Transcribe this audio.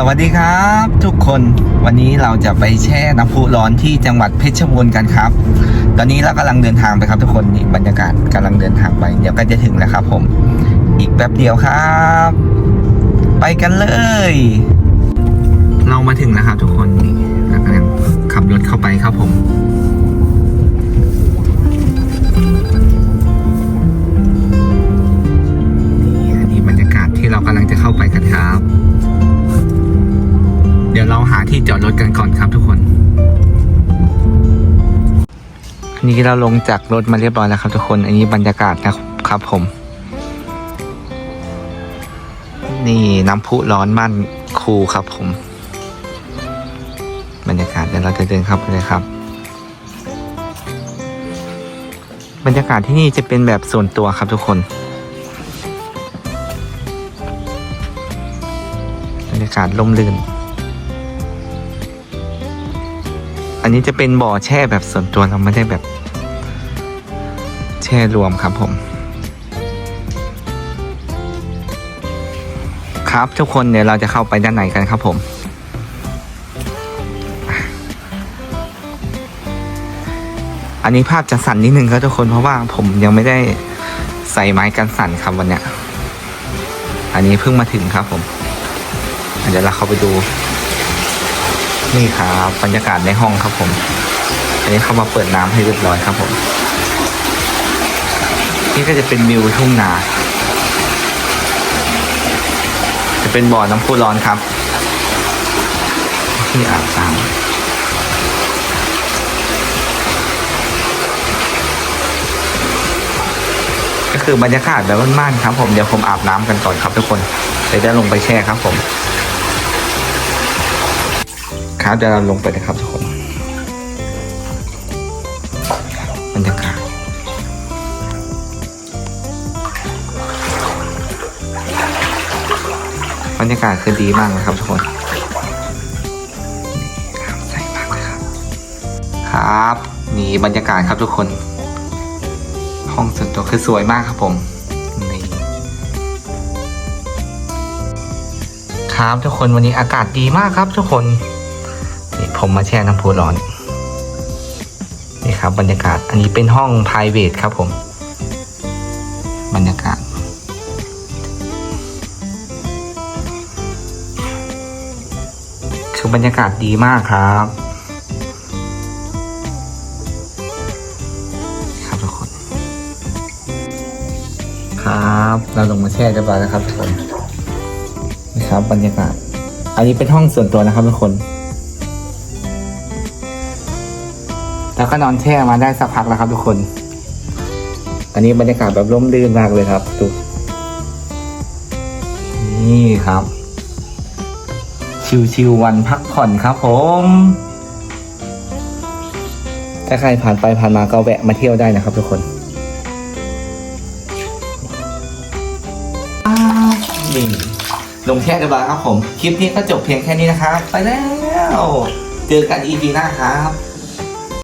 สวัสดีครับทุกคนวันนี้เราจะไปแช่น้ำพุร้อนที่จังหวัดเพชรบูรณ์กันครับ ตอนนี้เรากำลังเดินทางไปครับ ทุกคนนี่บรรยากาศกำลังเดินทางไป เดี๋ยวก็จะถึงแล้วครับ ผม อีกแป๊บเดียวครับ ไปกันเลย เรามาถึงแล้วครับ ทุกคนนี่เรากำลังขับรถเข้าไปครับผมนี่บรรยากาศที่เรากำลังจะเข้าไปกันครับ เดี๋ยวเราหาที่จอดรถกันก่อนครับทุกคนอันนี้เราลงจากรถมาเรียบร้อยแล้วครับทุกคน อันนี้บรรยากาศนะครับผม นี่น้ำพุร้อนมั่นคูครับผม บรรยากาศเดี๋ยวเราจะเดินเข้าไปเลยครับ บรรยากาศที่นี่จะเป็นแบบส่วนตัวครับทุกคนบรรยากาศร่มรื่น นนี้จะเป็นบ่อแช่แบบส่วนตัวเราไม่ได้แบบ แช่รวมครับผม ครับทุกคนเดี๋ยวเราจะเข้าไปด้านในกันครับผม อันนี้ภาพจะสั่นนิดนึงครับทุกคนเพราะว่าผมยังไม่ได้ใส่ไม้กันสั่นครับวันเนี้ย อันนี้เพิ่งมาถึงครับผม เดี๋ยวเราเข้าไปดู นี่ครับบรรยากาศในห้องครับผม อันนี้เข้ามาเปิดน้ำให้เรียบร้อยครับผม นี่ก็จะเป็นวิวทุ่งนา จะเป็นบ่อน้ำพุร้อนครับ ที่อาบน้ำก็คือบรรยากาศแบบบ้านๆครับผมเดี๋ยวผมอาบน้ำกันก่อนครับทุกคนเดี๋ยวจะลงไปแช่ครับผม ครับเดี๋ยวเราลงไปนะครับทุกคนบรรยากาศบรรยากาศคือดีมากนะครับทุกคนนี่ครับใสมากเลยครับ ครับนี่บรรยากาศครับทุกคน ห้องส่วนตัวคือสวยมากครับผมนี่ครับทุกคนวันนี้อากาศดีมากครับทุกคน นี่ผมมาแช่น้ำพุร้อน นี่ครับบรรยากาศ อันนี้เป็นห้อง p r i v a t ครับผม บรรยากาศ คือบรรยากาศดีมากครับครับทุกคนครับเราลงมาแช่เรียบร้อยแล้วครับทุกคนนี่ครับบรรยากาศ อันนี้เป็นห้องส่วนตัวนะครับทุกคน แล้วก็นอนแช่มาได้สักพักแล้วครับทุกคน อันนี้บรรยากาศแบบร่มรื่นมากเลยครับดูนี่ครับ ชิวๆวันพักผ่อนครับผม ถ้าใครผ่านไปผ่านมาก็แวะมาเที่ยวได้นะครับทุกคนนี่ลงแช่เรียบร้อยครับผม คลิปนี้ก็จบเพียงแค่นี้นะครับ ไปแล้ว เจอกันอีพีหน้าครับ